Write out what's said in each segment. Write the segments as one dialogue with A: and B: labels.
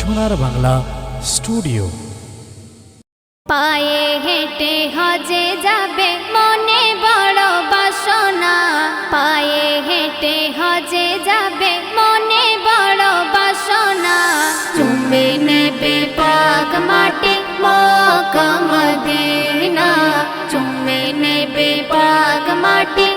A: সোনার বাংলা স্টুডিও।
B: পায়ে হেঁটে হজে যাবে মনে বড় বাসনা। পায়ে হেঁটে হজে যাবে মনে বড় বাসনা। চুম্বে নেবে পাক মাটি মকমদিনা চুম্বে নেবে পাক মাটি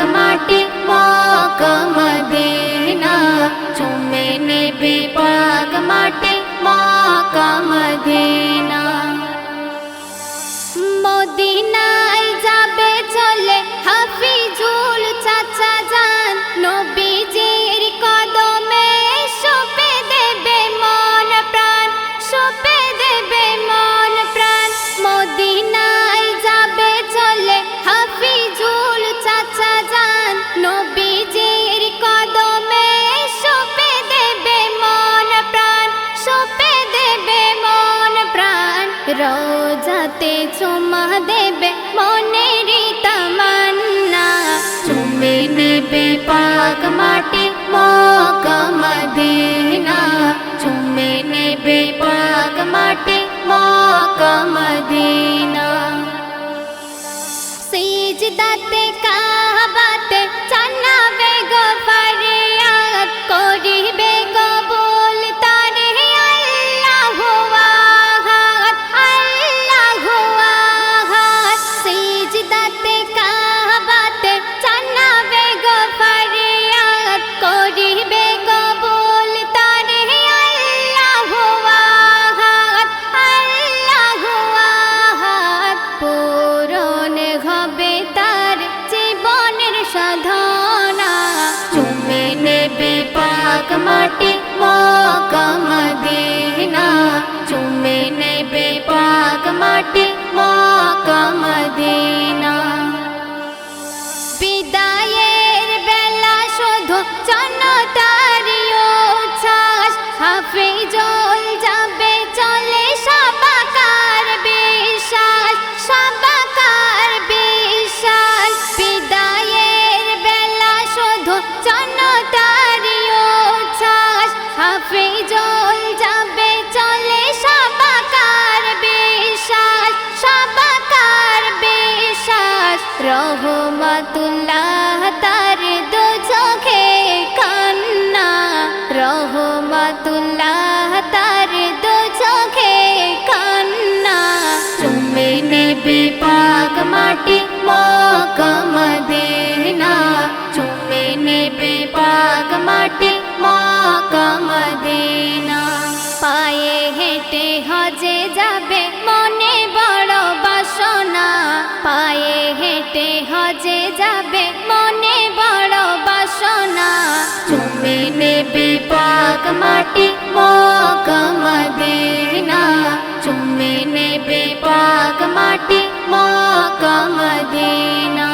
B: পাক মাটি মকমদিনা চুমে নেবে পাক মাটি মকমদিনা মদিনায় রোজাতে চুমা দেবে মনেরই তামান্না। চুমে নেবে পাক মাটি মকমদিনা চুমে নেবে পাক মাটি মকমদিনা সিজদাতে কাবাতে রহমাতুল্লাহ তার দু চোখে কান্না। রহমাতুল্লাহ তার দু চোখে কান্না। চুমে নেবে পাক মাটি মকমদিনা চুমে নেবে পাক মাটি মকমদিনা পায়ে হেঁটে হজে যাবে মনে হেঁটে হজে যাবে মনে বড় বাসনা। চুমে নেবে পাক মাটি, মকা মদিনা। চুমি নেবে পাক মাটি, মকা মদিনা।